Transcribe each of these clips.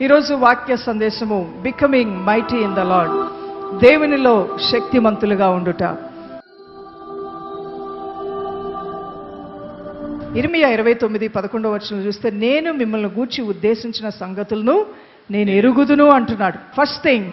ఈరోజు వాక్య సందేశము becoming mighty in the lord దేవునిలో శక్తిమంతులుగా ఉండుట. ఇరిమియా ఇరవై తొమ్మిది పదకొండవ వచ్చిన చూస్తే నేను మిమ్మల్ని గూర్చి ఉద్దేశించిన సంగతులను నేను ఎరుగుదును అంటున్నాడు. ఫస్ట్ థింగ్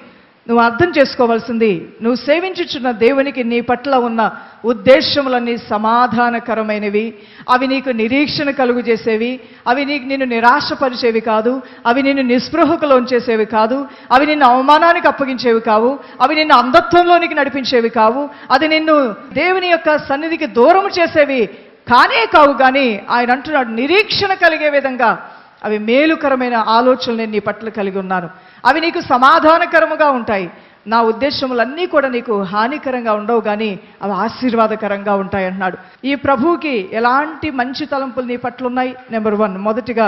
నువ్వు అర్థం చేసుకోవాల్సింది నువ్వు సేవించుచున్న దేవునికి నీ పట్ల ఉన్న ఉద్దేశములన్నీ సమాధానకరమైనవి. అవి నీకు నిరీక్షణ కలుగు చేసేవి. అవి నీకు నిన్ను నిరాశపరిచేవి కాదు. అవి నిన్ను నిస్పృహకులోంచేసేవి కాదు. అవి నిన్ను అవమానానికి అప్పగించేవి కావు. అవి నిన్ను అంధత్వంలోనికి నడిపించేవి కావు. అది నిన్ను దేవుని యొక్క సన్నిధికి దూరం చేసేవి కానే కావు కానీ ఆయన అంటున్నాడు నిరీక్షణ కలిగే విధంగా అవి మేలుకరమైన ఆలోచనలు నేను నీ పట్ల కలిగి ఉన్నాను. అవి నీకు సమాధానకరముగా ఉంటాయి. నా ఉద్దేశములన్నీ కూడా నీకు హానికరంగా ఉండవు కానీ అవి ఆశీర్వాదకరంగా ఉంటాయి అంటున్నాడు. ఈ ప్రభువుకి ఎలాంటి మంచి తలంపులు నీ పట్ల ఉన్నాయి? నెంబర్ వన్ మొదటిగా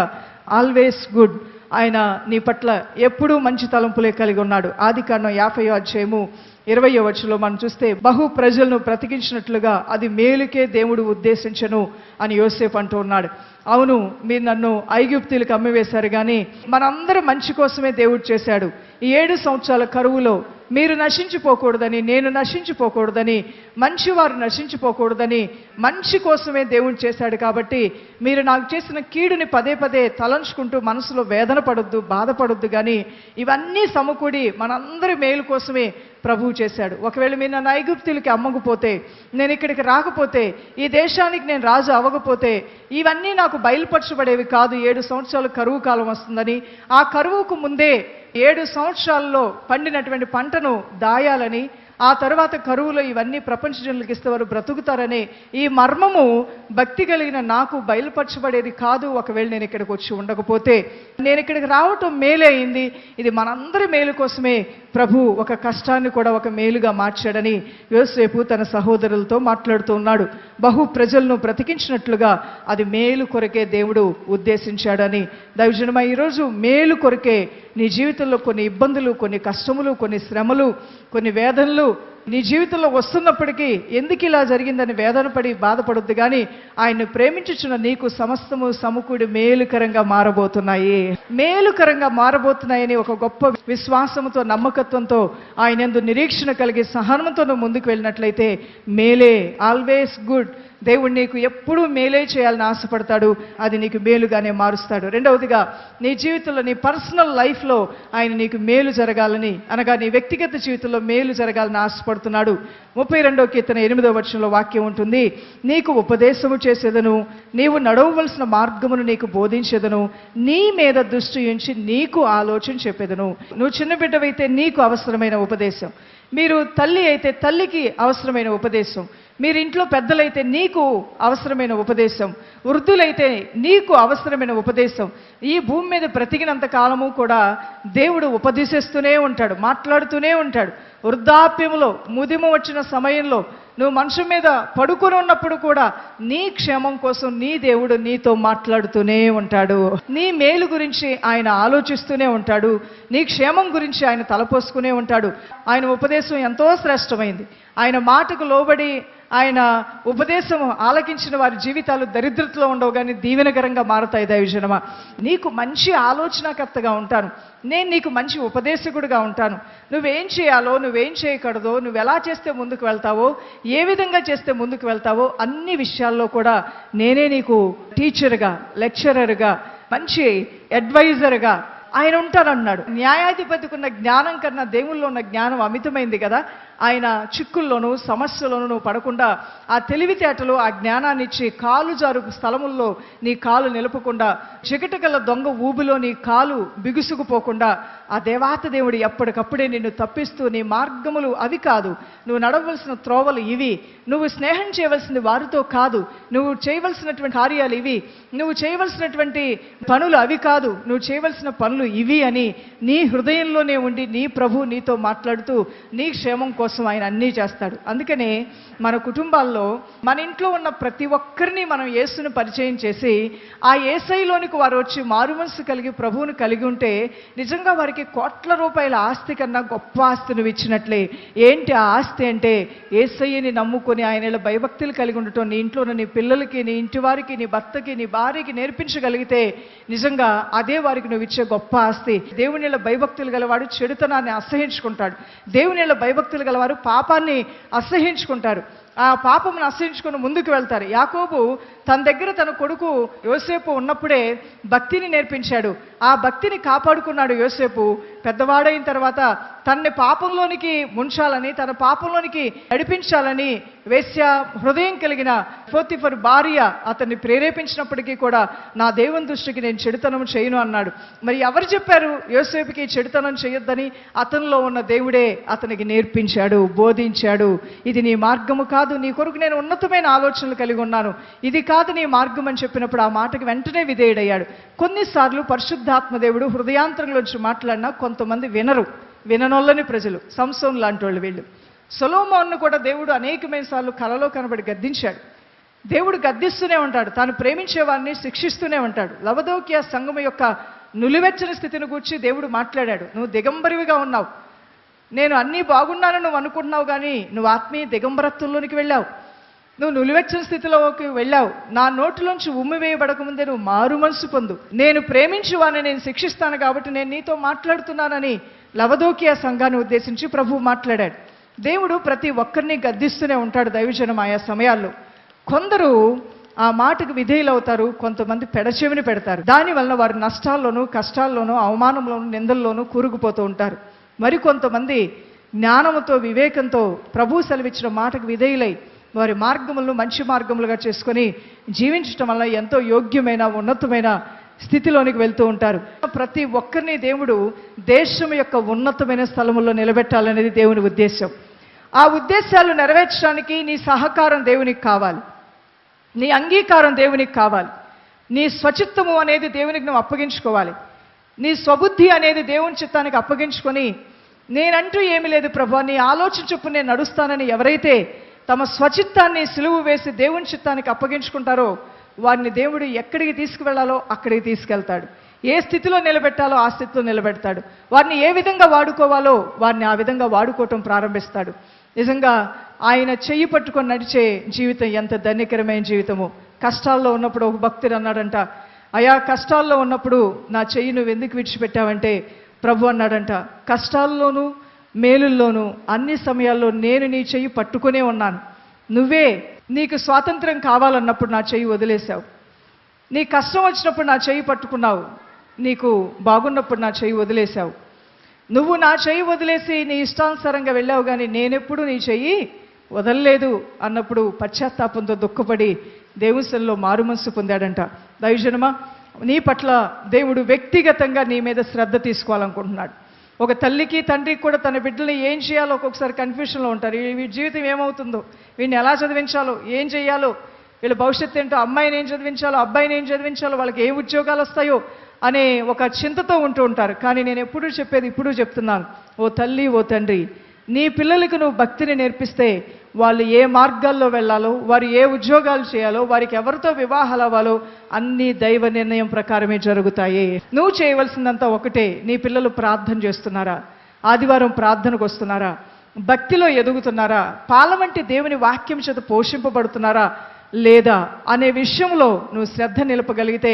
ఆల్వేస్ గుడ్ ఆయన నీ పట్ల ఎప్పుడూ మంచి తలంపులే కలిగి ఉన్నాడు. ఆది కారణం యాభై అధ్యాయము ఇరవై వచ్చులో మనం చూస్తే బహు ప్రజలను బ్రతికించినట్లుగా అది మేలుకే దేవుడు ఉద్దేశించను అని యోసేపు అంటూ ఉన్నాడు. అవును మీరు నన్ను ఐగుప్తులకు అమ్మివేశారు కానీ మనందరూ మంచి కోసమే దేవుడు చేశాడు. ఈ ఏడు సంవత్సరాల కరువులో మీరు నశించిపోకూడదని నేను నశించిపోకూడదని మంచివారు నశించిపోకూడదని మంచి కోసమే దేవుడు చేశాడు కాబట్టి మీరు నాకు చేసిన కీడుని పదే పదే తలంచుకుంటూ మనసులో వేదన పడొద్దు బాధపడొద్దు కానీ ఇవన్నీ సమకూడి మనందరి మేలు కోసమే ప్రభువు చేశాడు. ఒకవేళ మీరు నన్ను ఐగుప్తులకి అమ్మకపోతే నేను ఇక్కడికి రాకపోతే ఈ దేశానికి నేను రాజు అవ్వకపోతే ఇవన్నీ నాకు బయలుపరచబడేవి కాదు. ఏడు సంవత్సరాలు కరువు కాలం వస్తుందని. ఆ కరువుకు ముందే ఏడు సంవత్సరాల్లో పండినటువంటి పంటను దాయాలని ఆ తర్వాత కరువులో ఇవన్నీ ప్రపంచ జనులకు ఇస్తే వారు బ్రతుకుతారనే ఈ మర్మము భక్తి కలిగిన నాకు బయలుపరచబడేది కాదు. ఒకవేళ నేను ఇక్కడికి వచ్చి ఉండకపోతే నేను ఇక్కడికి రావటం మేలే అయింది. ఇది మనందరి మేలు కోసమే. ప్రభు ఒక కష్టాన్ని కూడా ఒక మేలుగా మార్చాడని యోసేపు తన సహోదరులతో మాట్లాడుతూ ఉన్నాడు. బహు ప్రజలను బ్రతికించినట్లుగా అది మేలు కొరకే దేవుడు ఉద్దేశించాడని. దైవజనమా ఈరోజు మేలు కొరకే నీ జీవితంలో కొన్ని ఇబ్బందులు కొన్ని కష్టములు కొన్ని శ్రమలు కొన్ని వేదనలు నీ జీవితంలో వస్తున్నప్పటికీ ఎందుకు ఇలా జరిగిందని వేదన పడి బాధపడొద్దు కానీ ఆయన్ని ప్రేమించుచున్న నీకు సమస్తము సమకూడి మేలుకరంగా మారబోతున్నాయి. మేలుకరంగా మారబోతున్నాయని ఒక గొప్ప విశ్వాసముతో నమ్మకత్వంతో ఆయన ఎందు నిరీక్షణ కలిగి సహనంతో నువ్వు ముందుకు వెళ్ళినట్లయితే మేలే ఆల్వేస్ గుడ్ దేవుడు నీకు ఎప్పుడూ మేలే చేయాలని ఆశపడతాడు. అది నీకు మేలుగానే మారుస్తాడు. రెండవదిగా నీ జీవితంలో నీ పర్సనల్ లైఫ్లో ఆయన నీకు మేలు జరగాలని అనగా నీ వ్యక్తిగత జీవితంలో మేలు జరగాలని ఆశపడుతున్నాడు. ముప్పై రెండో కీర్తన ఎనిమిదో వర్షంలో వాక్యం ఉంటుంది. నీకు ఉపదేశము చేసేదను నీవు నడవవలసిన మార్గమును నీకు బోధించేదను నీ మీద దృష్టి ఉంచి నీకు ఆలోచన చెప్పేదను. నువ్వు చిన్న బిడ్డవైతే నీకు అవసరమైన ఉపదేశం. మీరు తల్లి అయితే తల్లికి అవసరమైన ఉపదేశం. మీరు ఇంట్లో పెద్దలైతే నీకు అవసరమైన ఉపదేశం వృద్ధులైతే నీకు అవసరమైన ఉపదేశం. ఈ భూమి మీద బ్రతికినంత కాలము కూడా దేవుడు ఉపదేశిస్తూనే ఉంటాడు మాట్లాడుతూనే ఉంటాడు. వృద్ధాప్యములో ముదిమ వచ్చిన సమయంలో నువ్వు మనుషు మీద పడుకుని ఉన్నప్పుడు కూడా నీ క్షేమం కోసం నీ దేవుడు నీతో మాట్లాడుతూనే ఉంటాడు. నీ మేలు గురించి ఆయన ఆలోచిస్తూనే ఉంటాడు నీ క్షేమం గురించి ఆయన తలపోసుకునే ఉంటాడు. ఆయన ఉపదేశం ఎంతో శ్రేష్టమైంది. ఆయన మాటకు లోబడి ఆయన ఉపదేశం ఆలకించిన వారి జీవితాలు దరిద్రతలో ఉండవు కానీ దీవెనకరంగా మారుతాయి దైవజనమా నీకు మంచి ఆలోచనకర్తగా ఉంటాను. నేను నీకు మంచి ఉపదేశకుడిగా ఉంటాను. నువ్వేం చేయాలో నువ్వేం చేయకూడదో నువ్వు ఎలా చేస్తే ముందుకు వెళ్తావో ఏ విధంగా చేస్తే ముందుకు వెళ్తావో అన్ని విషయాల్లో కూడా నేనే నీకు టీచర్గా లెక్చరర్గా మంచి అడ్వైజర్గా ఆయన ఉంటారన్నాడు న్యాయాధిపతికి ఉన్న జ్ఞానం కన్నా దేవుల్లో ఉన్న జ్ఞానం అమితమైంది కదా. ఆయన చిక్కుల్లోనూ సమస్యలోనూ నువ్వు పడకుండా ఆ తెలివితేటలు ఆ జ్ఞానాన్ని ఇచ్చి కాలు జారు స్థలముల్లో నీ కాలు నిలపకుండా చికటగల దొంగ ఊబిలో నీ కాలు బిగుసుకుపోకుండా ఆ దేవాత దేవుడు ఎప్పటికప్పుడే నిన్ను తప్పిస్తూ నీ మార్గములు అవి కాదు. నువ్వు నడవలసిన త్రోవలు ఇవి. నువ్వు స్నేహం చేయవలసింది వారితో కాదు. నువ్వు చేయవలసినటువంటి కార్యాలు ఇవి. నువ్వు చేయవలసినటువంటి పనులు అవి కాదు. నువ్వు చేయవలసిన పనులు ఇవి అని నీ హృదయంలోనే ఉండి నీ ప్రభు నీతో మాట్లాడుతూ నీ క్షేమం కోసం కోసం ఆయన అన్నీ చేస్తాడు. అందుకనే మన కుటుంబాల్లో మన ఇంట్లో ఉన్న ప్రతి ఒక్కరిని మనం యేసును పరిచయం చేసి ఆ ఏసైలోనికి వారు వచ్చి మారుమనసు కలిగి ప్రభువును కలిగి ఉంటే నిజంగా వారికి కోట్ల రూపాయల ఆస్తి కన్నా గొప్ప ఆస్తి నువ్వు ఇచ్చినట్లే. ఏంటి ఆ ఆస్తి అంటే ఏసయ్యని నమ్ముకొని ఆయన భయభక్తులు కలిగి ఉండటం. నీ ఇంట్లో నీ పిల్లలకి నీ ఇంటి వారికి నీ భర్తకి నీ భార్యకి నేర్పించగలిగితే నిజంగా అదే వారికి నువ్వు ఇచ్చే గొప్ప ఆస్తి. దేవుని భయభక్తులు గలవాడు చెడుతనాన్ని అసహించుకుంటాడు. దేవుని ఇలా భయభక్తులు గలవారు పాపాన్ని అసహించుకుంటారు ఆ పాపమును అసహించుకొని ముందుకు వెళ్తారు. యాకోబు తన దగ్గర తన కొడుకు యోసేపు ఉన్నప్పుడే భక్తిని నేర్పించాడు. ఆ భక్తిని కాపాడుకున్నాడు యోసేపు. పెద్దవాడైన తర్వాత తనని పాపంలోనికి ముంచాలని తన పాపంలోనికి నడిపించాలని వేశ్య హృదయం కలిగిన ఫోతిఫర్ భార్య అతన్ని ప్రేరేపించినప్పటికీ కూడా నా దేవుని దృష్టికి నేను చెడుతనం చేయను అన్నాడు. మరి ఎవరు చెప్పారు యోసేపుకి చెడుతనం చేయొద్దని? అతనిలో ఉన్న దేవుడే అతనికి నేర్పించాడు బోధించాడు. ఇది నీ మార్గము కాదు. నీ కొరకు నేను ఉన్నతమైన ఆలోచనలు కలిగి ఉన్నాను. ఇది కాదు నీ మార్గం అని చెప్పినప్పుడు ఆ మాటకి వెంటనే విధేయుడయ్యాడు. కొన్నిసార్లు పరిశుద్ధాత్మ దేవుడు హృదయాంతరంలోంచి మాట్లాడినా కొంతమంది వినరు. విననొల్లని ప్రజలు సంసోన్ లాంటి వాళ్ళు వీళ్ళు. సొలోమోన్ను కూడా దేవుడు అనేకమైన సార్లు కలలో కనబడి గద్దించాడు. దేవుడు గద్దిస్తూనే ఉంటాడు. తాను ప్రేమించే వారిని శిక్షిస్తూనే ఉంటాడు. లవదోక్య సంఘం యొక్క నులివెచ్చని స్థితిని గూర్చి దేవుడు మాట్లాడాడు. నువ్వు దిగంబరివిగా ఉన్నావు. నేను అన్నీ బాగున్నానని నువ్వు అనుకుంటున్నావు కానీ నువ్వు ఆత్మీయ దిగంబరత్వంలోనికి వెళ్ళావు. నువ్వు నులివెచ్చని స్థితిలోకి వెళ్ళావు. నా నోటిలోంచి ఉమ్మి వేయబడకముందే నువ్వు మారు మనసు పొందు. నేను ప్రేమించు వాని నేను శిక్షిస్తాను కాబట్టి నేను నీతో మాట్లాడుతున్నానని లవదోకియా సంఘాన్ని ఉద్దేశించి ప్రభువు మాట్లాడాడు. దేవుడు ప్రతి ఒక్కరిని గద్దిస్తూనే ఉంటాడు దైవజనం ఆయా సమయాల్లో. కొందరు ఆ మాటకు విధేయులవుతారు కొంతమంది పెడచెవిని పెడతారు. దానివల్ల వారి నష్టాల్లోనూ కష్టాల్లోనూ అవమానంలోనూ నిందల్లోనూ కూరుకుపోతూ ఉంటారు. మరికొంతమంది జ్ఞానముతో వివేకంతో ప్రభు సెలవిచ్చిన మాటకు విధేయులై వారి మార్గములను మంచి మార్గములుగా చేసుకొని జీవించటం వల్ల ఎంతో యోగ్యమైన ఉన్నతమైన స్థితిలోనికి వెళ్తూ ఉంటారు. ప్రతి ఒక్కరిని దేవుడు దేశం యొక్క ఉన్నతమైన స్థలముల్లో నిలబెట్టాలనేది దేవుని ఉద్దేశం ఆ ఉద్దేశాలు నెరవేర్చడానికి నీ సహకారం దేవునికి కావాలి. నీ అంగీకారం దేవునికి కావాలి. నీ స్వచిత్తము అనేది దేవునికి నువ్వు అప్పగించుకోవాలి. నీ స్వబుద్ధి అనేది దేవుని చిత్తానికి అప్పగించుకొని నేనంటూ ఏమీ లేదు ప్రభా నీ ఆలోచన చొప్పున నేను నడుస్తానని ఎవరైతే తమ స్వచిత్తాన్ని సులువు వేసి దేవుని చిత్తానికి అప్పగించుకుంటారో వారిని దేవుడు ఎక్కడికి తీసుకువెళ్ళాలో అక్కడికి తీసుకెళ్తాడు. ఏ స్థితిలో నిలబెట్టాలో ఆ స్థితిలో నిలబెడతాడు. వారిని ఏ విధంగా వాడుకోవాలో వారిని ఆ విధంగా వాడుకోవటం ప్రారంభిస్తాడు. నిజంగా ఆయన చెయ్యి పట్టుకొని నడిచే జీవితం ఎంత ధన్యకరమైన జీవితము. కష్టాల్లో ఉన్నప్పుడు ఒక భక్తుడు అన్నాడంట అయా కష్టాల్లో ఉన్నప్పుడు నా చెయ్యి నువ్వు ఎందుకు విడిచిపెట్టావంటే ప్రభు అన్నాడంట కష్టాల్లోనూ మేలుల్లోనూ అన్ని సమయాల్లో నేను నీ చెయ్యి పట్టుకునే ఉన్నాను. నువ్వే నీకు స్వాతంత్రం కావాలన్నప్పుడు నా చెయ్యి వదిలేశావు. నీ కష్టం వచ్చినప్పుడు నా చెయ్యి పట్టుకున్నావు. నీకు బాగున్నప్పుడు నా చెయ్యి వదిలేశావు. నువ్వు నా చెయ్యి వదిలేసి నీ ఇష్టానుసారంగా వెళ్ళావు కానీ నేనెప్పుడు నీ చెయ్యి వదలలేదు అన్నప్పుడు పశ్చాత్తాపంతో దుఃఖపడి దేవుసల్లో మారుమనసు పొందాడంట. దైవజనమా? నీ పట్ల దేవుడు వ్యక్తిగతంగా నీ మీద శ్రద్ధ తీసుకోవాలనుకుంటున్నాడు. ఒక తల్లికి తండ్రికి కూడా తన బిడ్డల్ని ఏం చేయాలో ఒక్కొక్కసారి కన్ఫ్యూషన్లో ఉంటారు. ఈ వీడి జీవితం ఏమవుతుందో? వీడిని ఎలా చదివించాలో? ఏం చేయాలో? వీళ్ళ భవిష్యత్తు ఏంటో? అమ్మాయిని ఏం చదివించాలో? అబ్బాయిని ఏం చదివించాలో? వాళ్ళకి ఏ ఉద్యోగాలు వస్తాయో? అనే ఒక చింతతో ఉంటూ ఉంటారు. కానీ నేను ఎప్పుడూ చెప్పేది ఇప్పుడు చెప్తున్నాను. ఓ తల్లి ఓ తండ్రి నీ పిల్లలకు నువ్వు భక్తిని నేర్పిస్తే వాళ్ళు ఏ మార్గాల్లో వెళ్ళాలో వారు ఏ ఉద్యోగాలు చేయాలో వారికి ఎవరితో వివాహాలు అవ్వాలో అన్ని దైవ నిర్ణయం ప్రకారమే జరుగుతాయి. నువ్వు చేయవలసిందంతా ఒకటే నీ పిల్లలు ప్రార్థన చేస్తున్నారా? ఆదివారం ప్రార్థనకు వస్తున్నారా? భక్తిలో ఎదుగుతున్నారా? పాలమంటి దేవుని వాక్యం చేత పోషింపబడుతున్నారా లేదా అనే విషయంలో నువ్వు శ్రద్ధ నిలపగలిగితే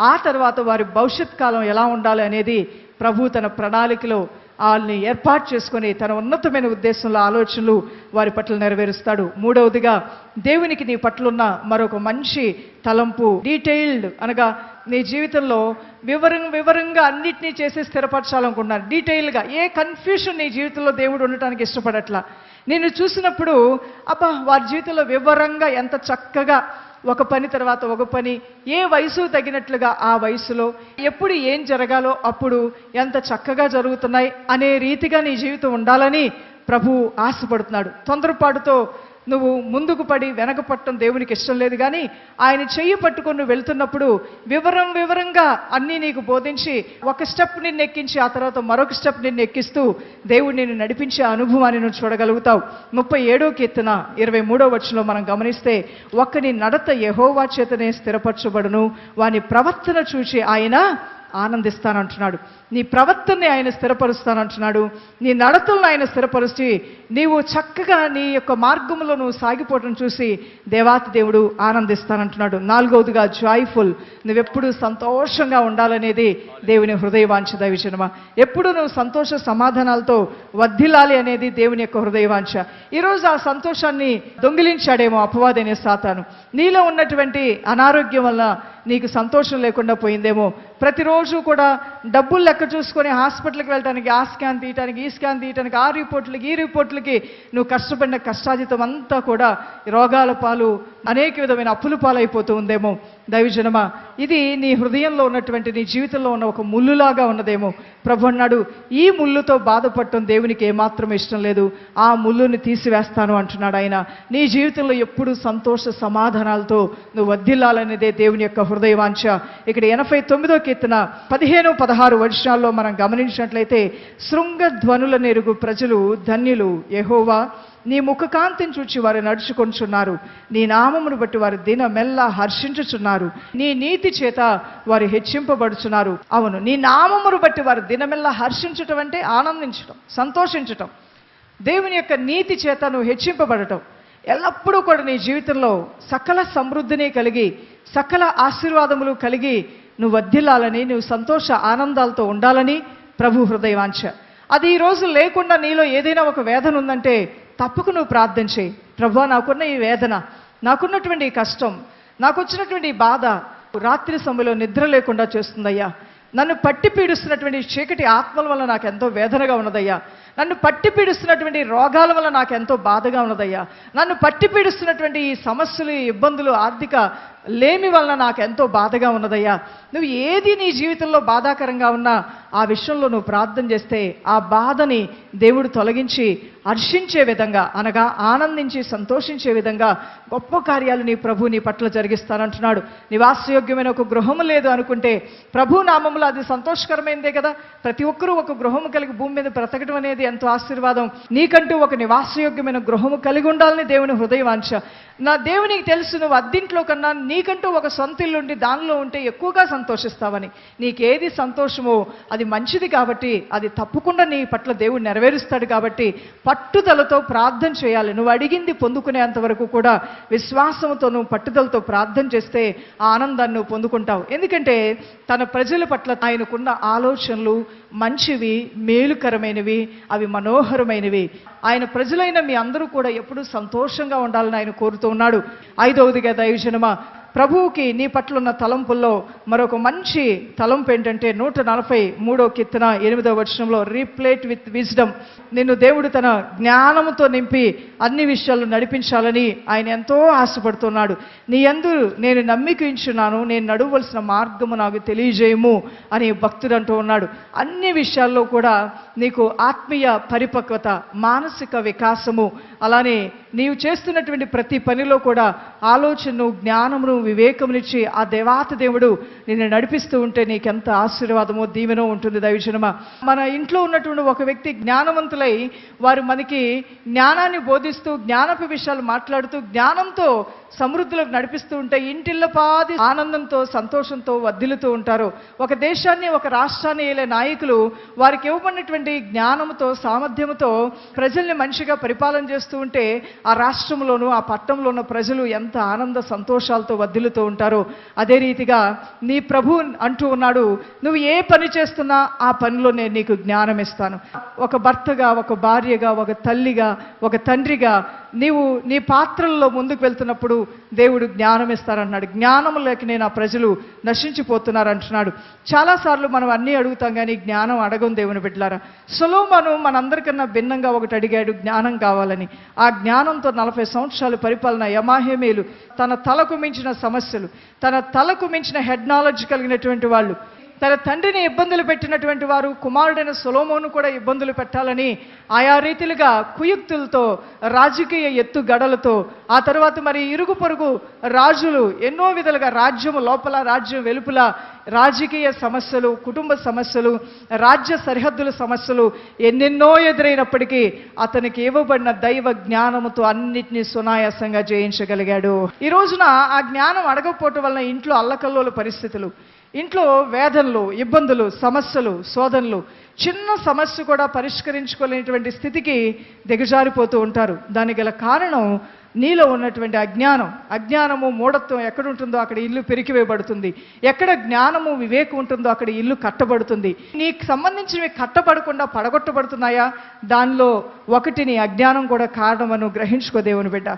ఆ తర్వాత వారి భవిష్యత్ కాలం ఎలా ఉండాలి అనేది ప్రభు తన ప్రణాళికలో వాళ్ళని ఏర్పాటు చేసుకొని తన ఉన్నతమైన ఉద్దేశంలో ఆలోచనలు వారి పట్ల నెరవేరుస్తాడు. మూడవదిగా దేవునికి నీ పట్లున్న మరొక మంచి తలంపు డీటెయిల్డ్ అనగా నీ జీవితంలో వివరం వివరంగా అన్నిటినీ చేసి స్థిరపరచాలనుకుంటున్నాను. డీటెయిల్గా ఏ కన్ఫ్యూషన్ నీ జీవితంలో దేవుడు ఉండటానికి ఇష్టపడట్లా. నేను చూసినప్పుడు అబ్బా వారి జీవితంలో వివరంగా ఎంత చక్కగా ఒక పని తర్వాత ఒక పని. ఏ వయసు తగినట్లుగా ఆ వయసులో ఎప్పుడు ఏం జరగాలో అప్పుడు ఎంత చక్కగా జరుగుతున్నాయి అనే రీతిగా నీ జీవితం ఉండాలని ప్రభు ఆశపడుతున్నాడు. తొందరపాటుతో నువ్వు ముందుకు పడి వెనక పట్టడం దేవునికి ఇష్టం లేదు కానీ ఆయన చెయ్యి పట్టుకొని వెళ్తున్నప్పుడు వివరం వివరంగా అన్నీ నీకు బోధించి ఒక స్టెప్ నిన్ను ఎక్కించి ఆ తర్వాత మరొక స్టెప్ నిన్ను ఎక్కిస్తూ దేవుడు నిన్ను నడిపించే అనుభవాన్ని నువ్వు చూడగలుగుతావు. ముప్పై ఏడో కీర్తన ఇరవై మూడో వచ్చంలో మనం గమనిస్తే ఒక్కని నడత యహోవా చేతనే స్థిరపరచబడును. వాని ప్రవర్తన చూసి ఆయన ఆనందిస్తానంటున్నాడు. నీ ప్రవర్తనని ఆయన స్థిరపరుస్తానంటున్నాడు. నీ నడతలను ఆయన స్థిరపరిచి నీవు చక్కగా నీ యొక్క మార్గంలో నువ్వు సాగిపోవడం చూసి దేవాతి దేవుడు ఆనందిస్తానంటున్నాడు. నాలుగవదిగా జాయ్ఫుల్ నువ్వెప్పుడు సంతోషంగా ఉండాలనేది దేవుని హృదయవాంఛ దైవజనమ. ఎప్పుడు నువ్వు సంతోష సమాధానాలతో వర్ధిల్లాలి అనేది దేవుని యొక్క హృదయవాంఛ. ఈరోజు ఆ సంతోషాన్ని దొంగిలించాడేమో అపవాదనే సాతాను. నీలో ఉన్నటువంటి అనారోగ్యం వల్ల నీకు సంతోషం లేకుండా పోయిందేమో. ప్రతిరోజు కూడా డబ్బులు లెక్క చూసుకొని హాస్పిటల్కి వెళ్ళడానికి ఆ స్కాన్ తీయటానికి ఈ స్కాన్ తీయటానికి ఆ రిపోర్ట్లకి ఈ రిపోర్ట్లకి నువ్వు కష్టపడిన కష్టాజితం అంతా కూడా రోగాల పాలు అనేక విధమైన అప్పుల పాలైపోతూ ఉందేమో. దైవజనమా ఇది నీ హృదయంలో ఉన్నటువంటి నీ జీవితంలో ఉన్న ఒక ముల్లులాగా ఉన్నదేమో. ప్రభు అన్నాడు ఈ ముళ్ళుతో బాధపడటం దేవునికి ఏమాత్రం ఇష్టం లేదు. ఆ ముళ్ళుని తీసివేస్తాను అంటున్నాడు ఆయన. నీ జీవితంలో ఎప్పుడు సంతోష సమాధానాలతో నువ్వు వద్దిల్లాలనేదే దేవుని యొక్క హృదయవాంఛ. ఇక్కడ ఎనభై తొమ్మిదో కీర్తన పదిహేను పదహారు వర్షాల్లో మనం గమనించినట్లయితే శృంగ ధ్వనుల నెరుగు ప్రజలు ధన్యులు యెహోవా. నీ ముఖకాంతిని చూచి వారు నడుచుకొంచున్నారు నీ నామమును బట్టి వారు దిన మెల్ల హర్షించుచున్నారు. నీ నీతి చేత వారు హెచ్చింపబడుచున్నారు. అవును నీ నామమును బట్టి వారు దినమెల్ల హర్షించటం అంటే ఆనందించటం సంతోషించటం. దేవుని యొక్క నీతి చేత నువ్వు హెచ్చింపబడటం. ఎల్లప్పుడూ కూడా నీ జీవితంలో సకల సమృద్ధిని కలిగి సకల ఆశీర్వాదములు కలిగి నువ్వు వర్ధిల్లాలని నువ్వు సంతోష ఆనందాలతో ఉండాలని ప్రభు హృదయవాంఛ. అది ఈరోజు లేకుండా నీలో ఏదైనా ఒక వేదన ఉందంటే తప్పకు నువ్వు ప్రార్థన చేయి. ప్రభా నాకున్న ఈ వేదన నాకున్నటువంటి ఈ కష్టం నాకు వచ్చినటువంటి బాధ రాత్రి సమయంలో నిద్ర లేకుండా చేస్తుందయ్యా. నన్ను పట్టి పీడిస్తున్నటువంటి చీకటి ఆత్మల వల్ల నాకు ఎంతో వేదనగా ఉన్నదయ్యా. నన్ను పట్టి పీడిస్తున్నటువంటి రోగాల వల్ల నాకు ఎంతో బాధగా ఉన్నదయ్యా. నన్ను పట్టి పీడిస్తున్నటువంటి ఈ సమస్యలు ఇబ్బందులు ఆర్థిక లేమి వలన నాకు ఎంతో బాధగా ఉన్నదయ్యా. నువ్వు ఏది నీ జీవితంలో బాధాకరంగా ఉన్నా ఆ విషయంలో నువ్వు ప్రార్థన చేస్తే ఆ బాధని దేవుడు తొలగించి హర్షించే విధంగా అనగా ఆనందించి సంతోషించే విధంగా గొప్ప కార్యాలు నీ ప్రభు నీ పట్ల జరిగిస్తానంటున్నాడు. నివాసయోగ్యమైన ఒక గృహము లేదు అనుకుంటే ప్రభు నామంలో అది సంతోషకరమైందే కదా. ప్రతి ఒక్కరూ ఒక గృహము కలిగి భూమి మీద బ్రతకడం అనేది ఎంతో ఆశీర్వాదం. నీకంటూ ఒక నివాసయోగ్యమైన గృహము కలిగి ఉండాలని దేవుని హృదయవాంఛ. నా దేవునికి తెలుసు నువ్వు అద్దింట్లో కన్నా నీకంటూ ఒక సొంత ఇల్లు ఉండి దానిలో ఉంటే ఎక్కువగా సంతోషిస్తావని. నీకేది సంతోషమో అది మంచిది కాబట్టి అది తప్పకుండా నీ పట్ల దేవుడు నెరవేరుస్తాడు కాబట్టి పట్టుదలతో ప్రార్థన చేయాలి. నువ్వు అడిగింది పొందుకునేంత వరకు కూడా విశ్వాసంతో నువ్వు పట్టుదలతో ప్రార్థన చేస్తే ఆ ఆనందాన్ని నువ్వు పొందుకుంటావు. ఎందుకంటే తన ప్రజల పట్ల ఆయనకున్న ఆలోచనలు మంచివి మేలుకరమైనవి అవి మనోహరమైనవి. ఆయన ప్రజలైన మీ అందరూ కూడా ఎప్పుడూ సంతోషంగా ఉండాలని ఆయన కోరుతూ ఉన్నాడు. ఐదవదిగా దైవజనమా ప్రభువుకి నీ పట్ల ఉన్న తలంపుల్లో మరొక మంచి తలంపు ఏంటంటే నూట నలభై మూడో కీర్తన ఎనిమిదవ వచనంలో రీప్లేట్ విత్ విజ్డమ్ నిన్ను దేవుడు తన జ్ఞానముతో నింపి అన్ని విషయాలు నడిపించాలని ఆయన ఎంతో ఆశపడుతున్నాడు. నీ అందు నేను నమ్మికించున్నాను నేను నడవలసిన మార్గము నాకు తెలియజేయము అని భక్తుడు అంటూ ఉన్నాడు. అన్ని విషయాల్లో కూడా నీకు ఆత్మీయ పరిపక్వత మానసిక వికాసము అలానే నీవు చేస్తున్నటువంటి ప్రతి పనిలో కూడా ఆలోచనను జ్ఞానమును వివేకమునిచ్చి ఆ దేవాత దేవుడు నిన్ను నడిపిస్తూ ఉంటే నీకెంత ఆశీర్వాదమో దీవెనో ఉంటుంది దైవజనమ. మన ఇంట్లో ఉన్నటువంటి ఒక వ్యక్తి జ్ఞానవంతులై వారు మనకి జ్ఞానాన్ని బోధిస్తూ జ్ఞానపు విషయాలు మాట్లాడుతూ జ్ఞానంతో సమృద్ధిలోకి నడిపిస్తూ ఉంటే ఇంటిల్లపాది ఆనందంతో సంతోషంతో వర్ధిల్లుతూ ఉంటారు. ఒక దేశాన్ని ఒక రాష్ట్రాన్ని ఏలే నాయకులు వారికి ఇవ్వబడినటువంటి జ్ఞానంతో సామర్థ్యంతో ప్రజల్ని మంచిగా పరిపాలన చేస్తూ ఉంటే ఆ రాష్ట్రంలోనూ ఆ పట్టణంలో ఉన్న ప్రజలు ఎంత ఆనంద సంతోషాలతో వర్ధిల్లుతూ ఉంటారో అదే రీతిగా నీ ప్రభు అంటూ ఉన్నాడు నువ్వు ఏ పని చేస్తున్నా ఆ పనిలో నేను నీకు జ్ఞానం ఇస్తాను ఒక భర్తగా ఒక భార్యగా ఒక తల్లిగా ఒక తండ్రిగా నీవు నీ పాత్రల్లో ముందుకు వెళ్తున్నప్పుడు దేవుడు జ్ఞానం ఇస్తారంటున్నాడు. జ్ఞానం లేక నేను ఆ ప్రజలు నశించిపోతున్నారు అంటున్నాడు. చాలాసార్లు మనం అన్నీ అడుగుతాం కానీ జ్ఞానం అడగం దేవుని బిడ్డలారా. సులోమను మనందరికన్నా భిన్నంగా ఒకటి అడిగాడు జ్ఞానం కావాలని. ఆ జ్ఞానంతో నలభై సంవత్సరాలు పరిపాలన యమాహేమేలు తన తలకు మించిన సమస్యలు తన తలకు మించిన హెడ్ నాలెడ్జ్ కలిగినటువంటి వాళ్ళు. తన తండ్రిని ఇబ్బందులు పెట్టినటువంటి వారు కుమారుడైన సొలోమోను కూడా ఇబ్బందులు పెట్టాలని ఆయా రీతిలుగా కుయుక్తులతో రాజకీయ ఎత్తుగడలతో ఆ తర్వాత మరి ఇరుగు పొరుగు రాజులు ఎన్నో విధాలుగా రాజ్యము లోపల రాజ్యం వెలుపల రాజకీయ సమస్యలు కుటుంబ సమస్యలు రాజ్య సరిహద్దుల సమస్యలు ఎన్నెన్నో ఎదురైనప్పటికీ అతనికి ఇవ్వబడిన దైవ జ్ఞానముతో అన్నిటినీ సునాయాసంగా జయించగలిగాడు. ఈ రోజున ఆ జ్ఞానం అడగకపోవటం వలన ఇంట్లో అల్లకల్లోల పరిస్థితులు ఇంట్లో వేదనలు ఇబ్బందులు సమస్యలు శోధనలు చిన్న సమస్య కూడా పరిష్కరించుకోలేనటువంటి స్థితికి దిగజారిపోతూ ఉంటారు. దానికి గల కారణం నీలో ఉన్నటువంటి అజ్ఞానం అజ్ఞానము మూఢత్వం ఎక్కడ ఉంటుందో అక్కడ ఇల్లు పెరికివేయబడుతుంది. ఎక్కడ జ్ఞానము వివేకం ఉంటుందో అక్కడ ఇల్లు కట్టబడుతుంది. నీకు సంబంధించినవి కట్టబడకుండా పడగొట్టబడుతున్నాయా? దానిలో ఒకటి నీ అజ్ఞానం కూడా కారణమను గ్రహించుకో దేవుని బిడ్డ.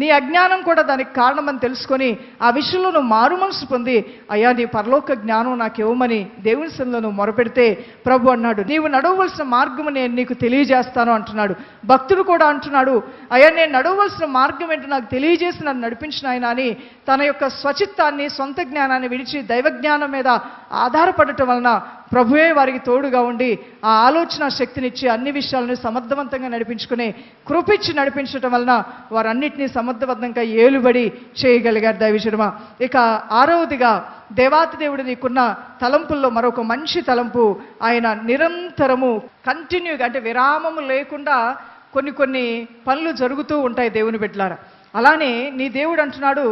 నీ అజ్ఞానం కూడా దానికి కారణమని తెలుసుకొని ఆ విషయంలో నువ్వు మారు మనసు పొంది అయ్యా నీ పరలోక జ్ఞానం నాకు ఇవ్వమని దేవుని సంలో నువ్వు మొరపెడితే ప్రభు అన్నాడు. నీవు నడవవలసిన మార్గము నేను నీకు తెలియజేస్తాను అంటున్నాడు. భక్తుడు కూడా అంటున్నాడు అయ్యా నేను నడవలసిన మార్గం ఏంటో నాకు తెలియజేసి నన్ను నడిపించిన ఆయన అని తన యొక్క స్వచిత్తాన్ని సొంత జ్ఞానాన్ని విడిచి దైవ జ్ఞానం మీద ఆధారపడటం వలన ప్రభువే వారికి తోడుగా ఉండి ఆ ఆలోచన శక్తినిచ్చి అన్ని విషయాలను సమర్థవంతంగా నడిపించుకుని కృపిచ్చి నడిపించటం వలన వారన్నిటినీ సమర్థవంతంగా ఏలుబడి చేయగలిగారు దైవశర్మ ఇక ఆరవదిగా దేవాతి దేవుడు నీకున్న తలంపుల్లో మరొక మంచి తలంపు ఆయన నిరంతరము కంటిన్యూగా అంటే విరామము లేకుండా కొన్ని కొన్ని పనులు జరుగుతూ ఉంటాయి దేవుని బిడ్డలారా. అలానే నీ దేవుడు అంటున్నాడు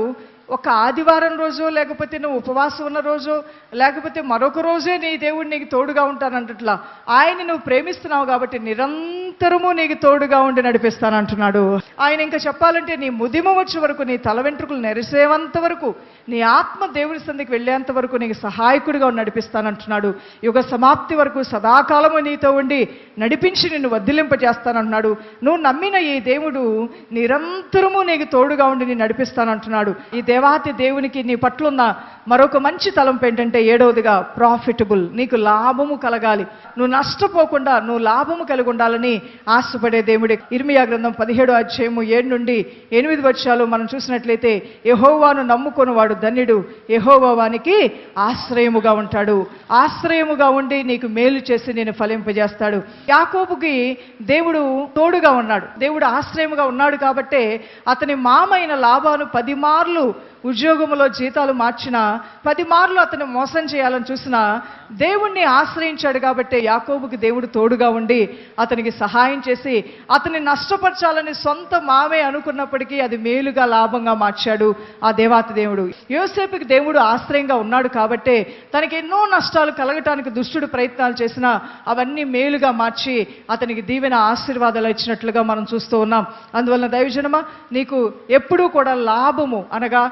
ఒక ఆదివారం రోజు లేకపోతే నువ్వు ఉపవాసం ఉన్న రోజు లేకపోతే మరొక రోజే నీ దేవుడు నీకు తోడుగా ఉంటానంటట్లా. ఆయన నువ్వు ప్రేమిస్తున్నావు కాబట్టి నిరంతరము నీకు తోడుగా ఉండి నడిపిస్తానంటున్నాడు. ఆయన ఇంకా చెప్పాలంటే నీ ముదిమ వచ్చే వరకు నీ తల వెంట్రుకలు నెరిసేవంత వరకు నీ ఆత్మ దేవుని సందికి వెళ్ళేంత వరకు నీకు సహాయకుడిగా ఉండి నడిపిస్తానంటున్నాడు. యుగ సమాప్తి వరకు సదాకాలము నీతో ఉండి నడిపించి నిన్ను వదిలింపజేస్తానంటున్నాడు. నువ్వు నమ్మిన ఈ దేవుడు నిరంతరము నీకు తోడుగా ఉండి నేను నడిపిస్తానంటున్నాడు. ఈ దేవాతి దేవునికి నీ పట్లున్న మరొక మంచి తలంపు ఏంటంటే ఏడవదిగా ప్రాఫిటబుల్ నీకు లాభము కలగాలి. నువ్వు నష్టపోకుండా నువ్వు లాభము కలిగి ఉండాలని ఆశపడే దేవుడి. ఇర్మియా గ్రంథం పదిహేడు అధ్యాయము ఏడు నుండి ఎనిమిది వర్షాలు మనం చూసినట్లయితే యహోవాను నమ్ముకున్నవాడు ధన్యుడు. యహోవా వానికి ఆశ్రయముగా ఉంటాడు. ఆశ్రయముగా ఉండి నీకు మేలు చేసి నేను ఫలింపజేస్తాడు. యాకోబుకి దేవుడు తోడుగా ఉన్నాడు. దేవుడు ఆశ్రయముగా ఉన్నాడు కాబట్టే అతని మామైన లాభాను పది మార్లు ఉద్యోగంలో జీతాలు మార్చినా పది మార్లు అతను మోసం చేయాలని చూసినా దేవుణ్ణి ఆశ్రయించాడు కాబట్టి యాకోబుకి దేవుడు తోడుగా ఉండి అతనికి సహాయం చేసి అతన్ని నష్టపరచాలని సొంత మావే అనుకున్నప్పటికీ అది మేలుగా లాభంగా మార్చాడు ఆ దేవాతి దేవుడు. యోసేపుకి దేవుడు ఆశ్రయంగా ఉన్నాడు కాబట్టే తనకి ఎన్నో నష్టాలు కలగటానికి దుష్టుడు ప్రయత్నాలు చేసినా అవన్నీ మేలుగా మార్చి అతనికి దీవెన ఆశీర్వాదాలు ఇచ్చినట్లుగా మనం చూస్తూ ఉన్నాం. అందువలన దైవజనమా నీకు ఎప్పుడూ కూడా లాభము అనగా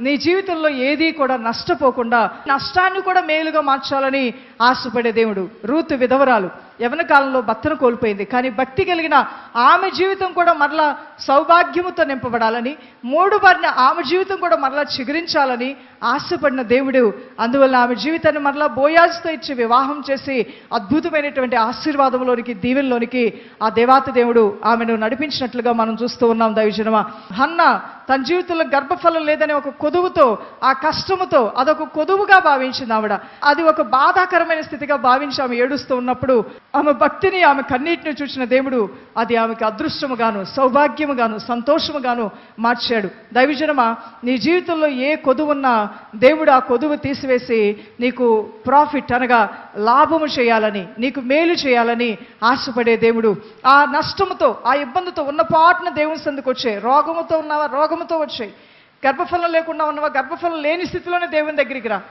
నీ జీవితంలో ఏది కూడా నష్టపోకుండా నష్టాన్ని కూడా మేలుగా మార్చాలని ఆశపడే దేవుడు. రూతు విధవరాలు. యవన కాలంలో భర్తను కోల్పోయింది. కానీ భక్తి కలిగిన ఆమె జీవితం కూడా మరలా సౌభాగ్యముతో నింపబడాలని మూడు బారిన ఆమె జీవితం కూడా మరలా చిగురించాలని ఆశపడిన దేవుడు. అందువల్ల ఆమె జీవితాన్ని మరలా బోయాజుతో ఇచ్చి వివాహం చేసి అద్భుతమైనటువంటి ఆశీర్వాదంలోనికి దీవెనలోనికి ఆ దేవాత దేవుడు ఆమెను నడిపించినట్లుగా మనం చూస్తూ ఉన్నాం దైవజనమ. హన్న తన జీవితంలో గర్భఫలం లేదని ఒక కొదువుతో ఆ కష్టముతో అదొక కొదువుగా భావించింది ఆవిడ. అది ఒక బాధాకరమైన స్థితిగా భావించి ఆమె ఏడుస్తూ ఉన్నప్పుడు ఆమె భక్తిని ఆమె కన్నీటిని చూసిన దేవుడు అది ఆమెకు అదృష్టముగాను సౌభాగ్యముగాను సంతోషముగాను మార్చాడు. దైవజనమ నీ జీవితంలో ఏ కొదువున్నా దేవుడు ఆ కొదువు తీసివేసి నీకు ప్రాఫిట్ అనగా లాభము చేయాలని నీకు మేలు చేయాలని ఆశపడే దేవుడు. ఆ నష్టముతో ఆ ఇబ్బందితో ఉన్న పాటున దేవుని సందుకు వచ్చాయి రోగముతో ఉన్న రోగముతో వచ్చాయి. గర్భఫలం లేకుండా ఉన్నావా? గర్భఫలం లేని స్థితిలోనే దేవుని దగ్గరికి రా.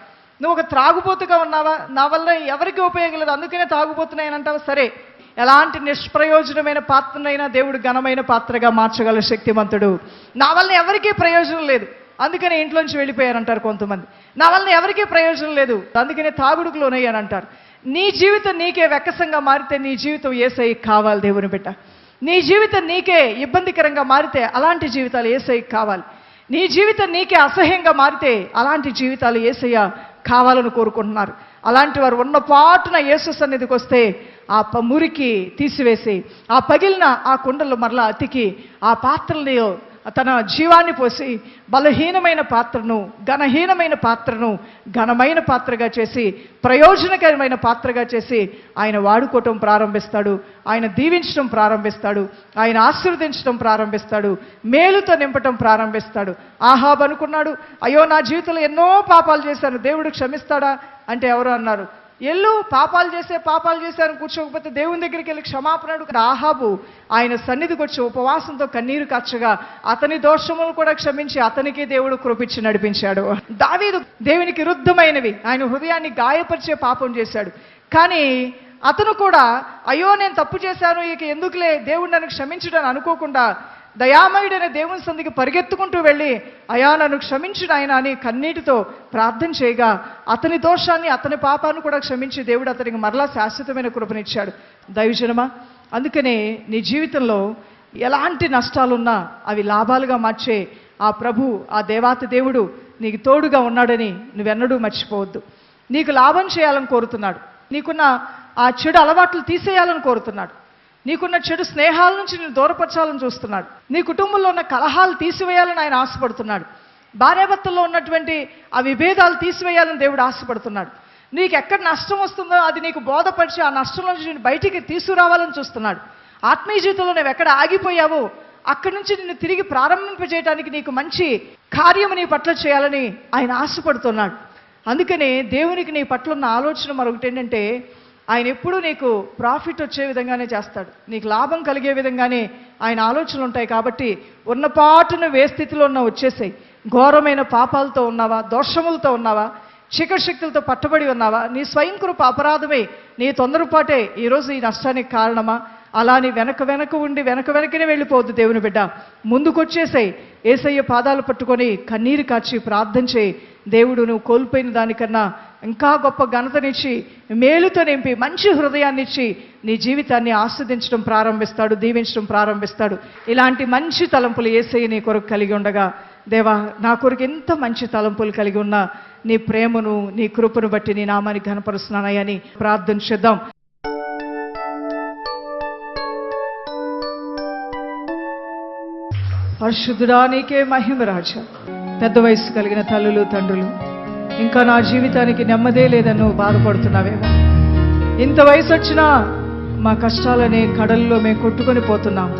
నువ్వు ఒక త్రాగుబోతుగా ఉన్నావా? నా వల్ల ఎవరికి ఉపయోగం లేదు. అందుకనే తాగుబోతున్నాయని అంటావా? సరే. ఎలాంటి నిష్ప్రయోజనమైన పాత్రనైనా దేవుడు ఘనమైన పాత్రగా మార్చగల శక్తిమంతుడు. నా వల్ల ఎవరికీ ప్రయోజనం లేదు. అందుకని ఇంట్లోంచి వెళ్ళిపోయారంటారు కొంతమంది. నా వల్ల ఎవరికీ ప్రయోజనం లేదు. అందుకనే తాగుడుకు లోనయ్యాను అంటారు. నీ జీవితం నీకే వెక్కసంగా మారితే నీ జీవితం ఏసై కావాలి దేవుని బిడ్డ. నీ జీవితం నీకే ఇబ్బందికరంగా మారితే అలాంటి జీవితాలు ఏసై కావాలి. నీ జీవితం నీకే అసహ్యంగా మారితే అలాంటి జీవితాలు ఏసయ్య కావాలని కోరుకుంటున్నారు. అలాంటి వారు ఉన్న పాటున యేసు సన్నిధికి వస్తే ఆ ప- మురికి తీసివేసి ఆ పగిలిన ఆ కుండలు మరలా అతికి ఆ పాత్రల్ని తన జీవాన్ని పోసి బలహీనమైన పాత్రను ఘనహీనమైన పాత్రను ఘనమైన పాత్రగా చేసి ప్రయోజనకరమైన పాత్రగా చేసి ఆయన వాడుకోవటం ప్రారంభిస్తాడు ఆయన దీవించడం ప్రారంభిస్తాడు ఆయన ఆశీర్వదించడం ప్రారంభిస్తాడు మేలుతో నింపటం ప్రారంభిస్తాడు. ఆహాబ్ అనుకున్నాడు అయ్యో నా జీవితంలో ఎన్నో పాపాలు చేశాను దేవుడు క్షమిస్తాడా? అంటే ఎవరు అన్నారు ఎల్లు పాపాలు చేసే పాపాలు చేశారని కూర్చోకపోతే దేవుని దగ్గరికి వెళ్ళి క్షమాపణడు ఆహాబు ఆయన సన్నిధికి వచ్చి ఉపవాసంతో కన్నీరు కచ్చగా అతని దోషములు కూడా క్షమించి అతనికి దేవుడు కృపించి నడిపించాడు. దావీదు దేవునికి విరుద్ధమైనవి. ఆయన హృదయాన్ని గాయపరిచే పాపం చేశాడు. కానీ అతను కూడా అయ్యో నేను తప్పు చేశాను ఇక ఎందుకులే దేవుడు నన్ను క్షమించడని అనుకోకుండా దయామయుడైన దేవుని సందికి పరిగెత్తుకుంటూ వెళ్ళి అయా నన్ను క్షమించిన ఆయన అని కన్నీటితో ప్రార్థన చేయగా అతని దోషాన్ని అతని పాపాన్ని కూడా క్షమించి దేవుడు అతనికి మరలా శాశ్వతమైన కృపనిచ్చాడు. దైవజనమా అందుకనే నీ జీవితంలో ఎలాంటి నష్టాలున్నా అవి లాభాలుగా మార్చే ఆ ప్రభు ఆ దేవాతి దేవుడు నీకు తోడుగా ఉన్నాడని నువ్వెన్నడూ మర్చిపోవద్దు. నీకు లాభం చేయాలని కోరుతున్నాడు. నీకున్న ఆ చెడు అలవాట్లు తీసేయాలని కోరుతున్నాడు. నీకున్న చెడు స్నేహాల నుంచి నేను దూరపరచాలని చూస్తున్నాడు. నీ కుటుంబంలో ఉన్న కలహాలు తీసివేయాలని ఆయన ఆశపడుతున్నాడు. భార్యాభర్తల్లో ఉన్నటువంటి ఆ విభేదాలు తీసివేయాలని దేవుడు ఆశపడుతున్నాడు. నీకు ఎక్కడ నష్టం వస్తుందో అది నీకు బోధపరిచి ఆ నష్టం నుంచి నేను బయటికి తీసుకురావాలని చూస్తున్నాడు. ఆత్మీయ జీవితంలో నువ్వు ఎక్కడ ఆగిపోయావో అక్కడి నుంచి నిన్ను తిరిగి ప్రారంభింపజేయడానికి నీకు మంచి కార్యము నీ పట్ల చేయాలని ఆయన ఆశపడుతున్నాడు. అందుకనే దేవునికి నీ పట్ల ఉన్న ఆలోచన మరొకటి ఏంటంటే ఆయన ఎప్పుడూ నీకు ప్రాఫిట్ వచ్చే విధంగానే చేస్తాడు. నీకు లాభం కలిగే విధంగానే ఆయన ఆలోచనలు ఉంటాయి కాబట్టి ఉన్నపాటును వే స్థితిలో ఉన్న వచ్చేసాయి. ఘోరమైన పాపాలతో ఉన్నావా? దోషములతో ఉన్నావా? చీకటి శక్తులతో పట్టబడి ఉన్నావా? నీ స్వయం కృప అపరాధమే నీ తొందరపాటే ఈరోజు ఈ నష్టానికి కారణమా? అలా నీ వెనక వెనక ఉండి వెనక వెనకనే వెళ్ళిపోవద్దు దేవుని బిడ్డ. ముందుకొచ్చేసాయి. ఏసయ్య పాదాలు పట్టుకొని కన్నీరు కాచి ప్రార్థన చేయి. దేవుడు నువ్వు కోల్పోయిన దానికన్నా ఇంకా గొప్ప ఘనతనిచ్చి మేలుతో నింపి మంచి హృదయాన్నిచ్చి నీ జీవితాన్ని ఆస్వాదించడం ప్రారంభిస్తాడు దీవించడం ప్రారంభిస్తాడు. ఇలాంటి మంచి తలంపులు ఏసై నీ కొరకు కలిగి ఉండగా దేవా నా కొరకు ఎంత మంచి తలంపులు కలిగి ఉన్నా నీ ప్రేమను నీ కృపను బట్టి నీ నామాన్ని ఘనపరుస్తున్నానని ప్రార్థన చేద్దాం. పరిశుద్ధుడానికే మహిమ రాజా. పెద్ద వయసు కలిగిన తల్లులు తండ్రులు. ఇంకా నా జీవితానికి నెమ్మదే లేదని నువ్వు బాధపడుతున్నావేమో. ఇంత వయసు వచ్చినా మా కష్టాలనే కడల్లో మేము కొట్టుకొని పోతున్నాం.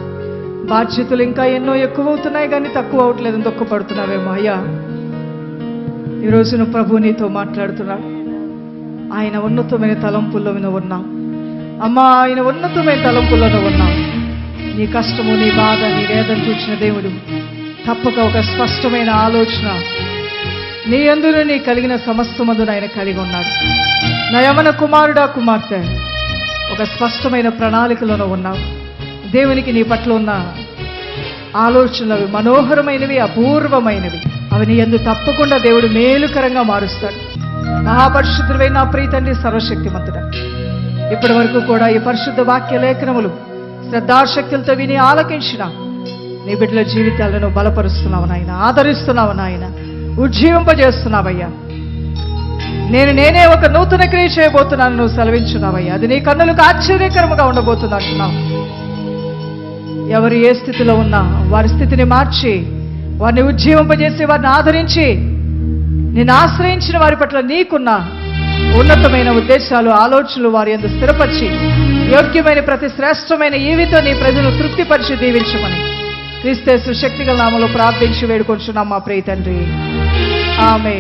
బాధ్యతలు ఇంకా ఎన్నో ఎక్కువ అవుతున్నాయి కానీ తక్కువ అవట్లేదని దుఃఖపడుతున్నావేమో అయ్యా. ఈరోజు నువ్వు ప్రభు నీతో మాట్లాడుతున్నాడు ఆయన ఉన్నతమైన తలంపుల్లో నువ్వు ఉన్నావు. అమ్మా ఆయన ఉన్నతమైన తలంపుల్లో ఉన్నాం ఉన్నావు. నీ కష్టము నీ బాధ నీ వేదన చూసిన దేవుడు తప్పక ఒక స్పష్టమైన ఆలోచన నీ అందులో నీ కలిగిన సమస్తమందును ఆయన కలిగి ఉన్నాడు. నా యమన కుమారుడా కుమార్తె ఒక స్పష్టమైన ప్రణాళికలోనూ ఉన్నావు. దేవునికి నీ పట్ల ఉన్న ఆలోచనలు మనోహరమైనవి అపూర్వమైనవి. అవి నీ ఎందు తప్పకుండా దేవుడు మేలుకరంగా మారుస్తాడు. మహాపరిశుద్ధుడైన నా ప్రీతండి సర్వశక్తిమంతుడ. ఇప్పటి వరకు కూడా ఈ పరిశుద్ధ వాక్య లేఖనములు శ్రద్ధాశక్తులతో విని ఆలకించిన నీ బిడ్డల జీవితాలను బలపరుస్తున్నావు నాయన ఆదరిస్తున్నావు నాయన. ఉజ్జీవింపజేస్తున్నావయ్యా. నేను నేనే ఒక నూతన క్రియ చేయబోతున్నాను నువ్వు సెలవించున్నావయ్యా. అది నీ కన్నులకు ఆశ్చర్యకరముగా ఉండబోతుంది అంటున్నావు ఎవరు ఏ స్థితిలో ఉన్నా వారి స్థితిని మార్చి వారిని ఉజ్జీవింపజేసి వారిని ఆదరించి నేను ఆశ్రయించిన వారి పట్ల నీకున్న ఉన్నతమైన ఉద్దేశాలు ఆలోచనలు వారి ఎందుకు స్థిరపరిచి యోగ్యమైన ప్రతి శ్రేష్టమైన ఈవితో నీ ప్రజలు తృప్తిపరిచి దీవించమని క్రీస్తేసు శక్తిగల నామలో ప్రార్థించి వేడుకొంచున్నాం మా ప్రియ తండ్రి. ఆమె